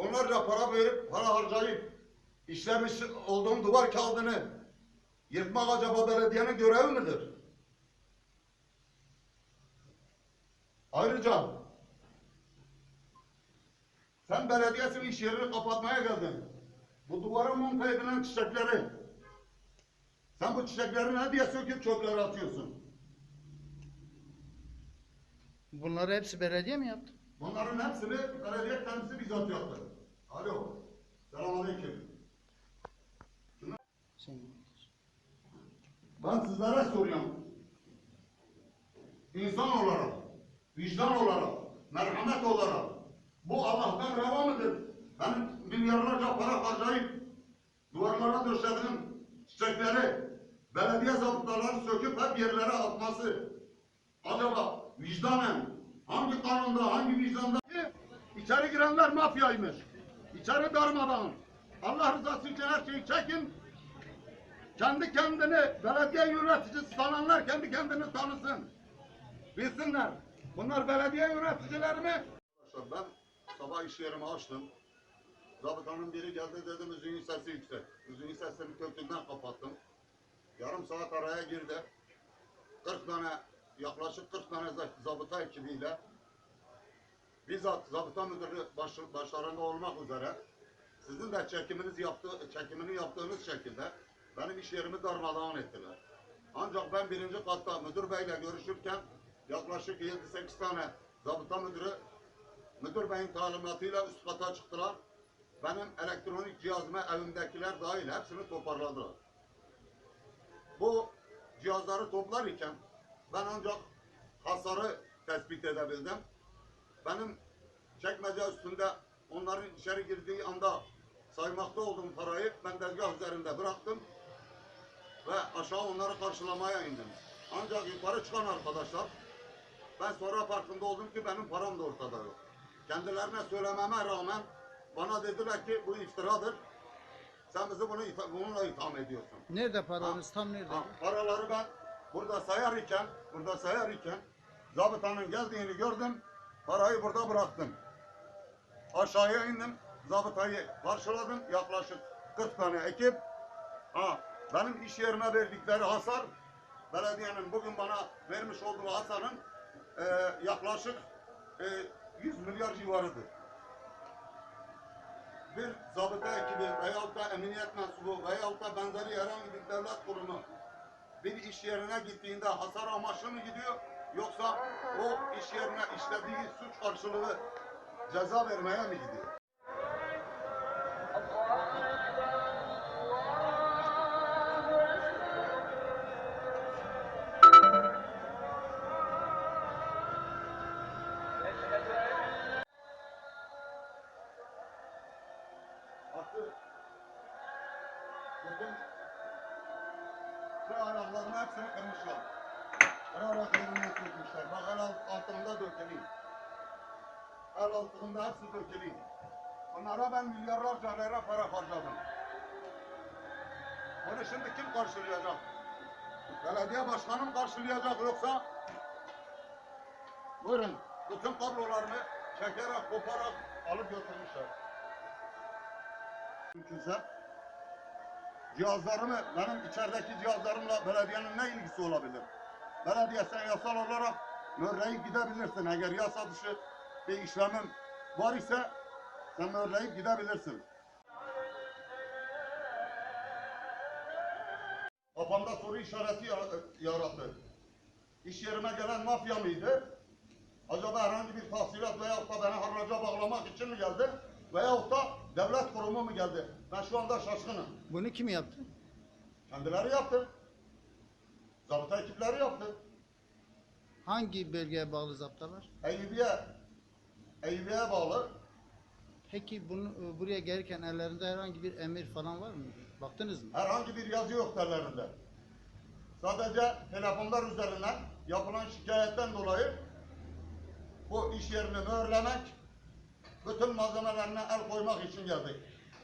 tonlarca para verip, para harcayıp işlemiş olduğum duvar kağıdını yırtmak acaba belediyenin görevi midir? Ayrıca sen belediyesin iş yerini kapatmaya geldin. Bu duvara monte edilen çiçekleri sen bu çiçekleri ne diye söküp çöplere atıyorsun? Bunları hepsi belediye mi yaptı? Bunların hepsini belediye kendisi bizzat yaptı. Alo. Selamünaleyküm. Ben sizlere soruyorum. İnsan olarak, vicdan olarak, merhamet olarak bu Allah'tan reva mıdır? Ben milyarlarca para harcayıp duvarlara döşediğim çiçekleri belediye zabıtaları söküp hep yerlere atması acaba vicdanen hangi kanunda, hangi vicdanda içeri girenler mafyaymış. İçeri darmadan. Allah rızası için her şeyi çekin. Kendi kendini belediye yöneticisi sananlar kendi kendini tanısın. Bilsinler. Bunlar belediye yöneticileri mi? Ben sabah iş yerimi açtım. Zabıtanın biri geldi dedi müziğin sesi yüksek. Müziğin sesini kökünden kapattım. Yarım saat araya girdi. 40 tane yaklaşık 40 tane za- zabıta ekibiyle bizzat zabıta müdürü baş, başlarında olmak üzere sizin de çekiminiz yaptığı, çekimini yaptığınız şekilde benim iş yerimi darmadağın ettiler. Ancak ben birinci katta müdür beyle görüşürken yaklaşık 7-8 tane zabıta müdürü müdür beyin talimatıyla üst kata çıktılar. Benim elektronik cihazıma evimdekiler dahil hepsini toparladılar. Bu cihazları toplarken ben ancak hasarı tespit edebildim. Benim çekmece üstünde onların içeri girdiği anda saymakta olduğum parayı ben tezgah üzerinde bıraktım ve aşağı onları karşılamaya indim. Ancak yukarı çıkan arkadaşlar ben sonra farkında oldum ki benim param da ortada yok. Kendilerine söylememe rağmen bana dediler ki bu iftiradır. Sen bizi bunu bununla itham ediyorsun. Nerede paranız? Tam nerede? Ha, paraları ben burada sayar iken, burada sayar iken zabıtanın geldiğini gördüm. Parayı burada bıraktım. Aşağıya indim. Zabıtayı karşıladım. Yaklaşık 40 tane ekip. Ha, benim iş yerime verdikleri hasar belediyenin bugün bana vermiş olduğu hasarın e, yaklaşık e, 100 milyar civarıdır. Bir zabıta ekibi veyahut da emniyet mensubu veyahut da benzeri herhangi bir devlet kurumu bir iş yerine gittiğinde hasar amaçlı mı gidiyor yoksa o iş yerine işlediği suç karşılığı ceza vermeye mi gidiyor? Artık şu ayaklarını hepsini kırmışlar. Ara ara kırmızı dökmüşler. Bak el alt- altında dökülüyor. El altında hepsi dökülüyor. Onlara ben milyarlarca lira para harcadım. Bunu şimdi kim karşılayacak? Belediye başkanı mı karşılayacak yoksa? Buyurun. Bütün kablolarını çekerek, koparak alıp götürmüşler. Mümkünse cihazlarımı, benim içerideki cihazlarımla belediyenin ne ilgisi olabilir? Belediye sen yasal olarak mörleyip gidebilirsin. Eğer yasa dışı bir işlemin var ise sen mörleyip gidebilirsin. Kafamda soru işareti yara- yarattı. İş yerime gelen mafya mıydı? Acaba herhangi bir tahsilat veyahut da beni harraca bağlamak için mi geldi? Veyahut da devlet kurumu mu geldi? Ben şu anda şaşkınım. Bunu kim yaptı? Kendileri yaptı. Zabıta ekipleri yaptı. Hangi bölgeye bağlı zaptalar? Eyüpiye, Eyüpiye'ye bağlı. Peki bunu e, buraya gelirken ellerinde herhangi bir emir falan var mı? Baktınız mı? Herhangi bir yazı yok ellerinde. Sadece telefonlar üzerinden yapılan şikayetten dolayı bu iş yerini mühürlemek, bütün malzemelerine el koymak için geldik.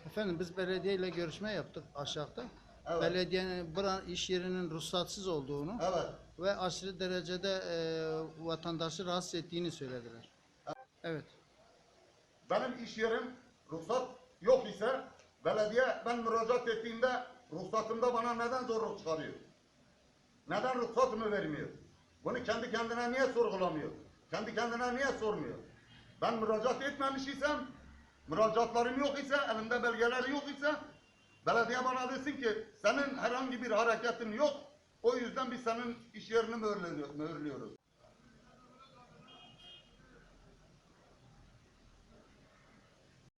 Efendim biz belediye ile görüşme yaptık aşağıda. Evet. Belediyenin buranın iş yerinin ruhsatsız olduğunu Evet. ve aşırı derecede e, vatandaşı rahatsız ettiğini söylediler. Evet. Benim iş yerim ruhsat yok ise belediye ben müracaat ettiğimde ruhsatımda bana neden zorluk çıkarıyor? Neden ruhsatımı vermiyor? Bunu kendi kendine niye sorgulamıyor? Kendi kendine niye sormuyor? Ben müracaat etmemiş isem, müracaatlarım yok ise, elimde belgeleri yok ise, belediye bana desin ki senin herhangi bir hareketin yok, o yüzden biz senin iş yerini mühürlüyor- mühürlüyoruz.